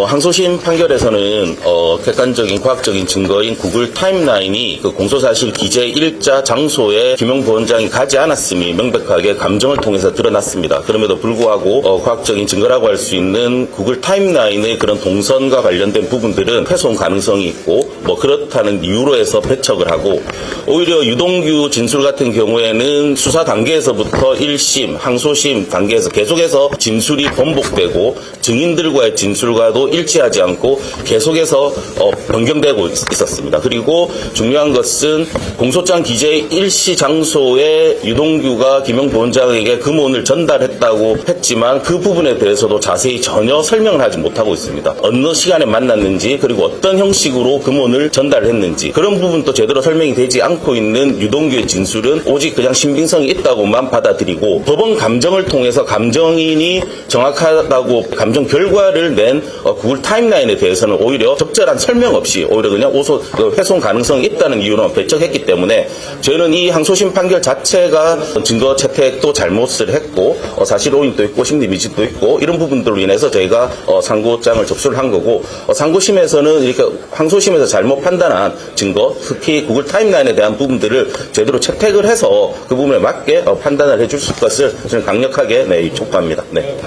어, 항소심 판결에서는 어, 객관적인 과학적인 증거인 구글 타임라인이 그 공소사실 기재 일자 장소에 김용 부원장이 가지 않았음이 명백하게 감정을 통해서 드러났습니다. 그럼에도 불구하고 어, 과학적인 증거라고 할 수 있는 구글 타임라인의 그런 동선과 관련된 부분들은 훼손 가능성이 있고 뭐 그렇다는 이유로 해서 배척을 하고 오히려 유동규 진술 같은 경우에는 수사 단계에서부터 1심, 항소심 단계에서 계속해서 진술이 번복되고 증인들과의 진술과도 일치하지 않고 계속해서 어, 변경되고 있- 있었습니다. 그리고 중요한 것은 공소장 기재 일시 장소에 유동규가 김용 부원장에게 금원을 전달했다고 했지만 그 부분에 대해서도 자세히 전혀 설명을 하지 못하고 있습니다. 어느 시간에 만났는지 그리고 어떤 형식으로 금원을 전달했는지 그런 부분도 제대로 설명이 되지 않고 있는 유동규의 진술은 오직 그냥 신빙성이 있다고만 받아들이고 법원 감정을 통해서 감정인이 정확하다고 감정 결과를 낸 어, 구글 타임라인에 대해서는 오히려 적절한 설명 없이 오히려 그냥 오소 그 훼손 가능성이 있다는 이유로 배척했기 때문에 저희는 이 항소심 판결 자체가 증거 채택도 잘못을 했고 어, 사실 오인도 있고 심리 미집도 있고 이런 부분들로 인해서 저희가 어, 상고장을 접수를 한 거고 어, 상고심에서는 이렇게 항소심에서 잘못 판단한 증거 특히 구글 타임라인에 대한 부분들을 제대로 채택을 해서 그 부분에 맞게 어, 판단을 해줄 것을 저는 강력하게 네, 촉구합니다. 네.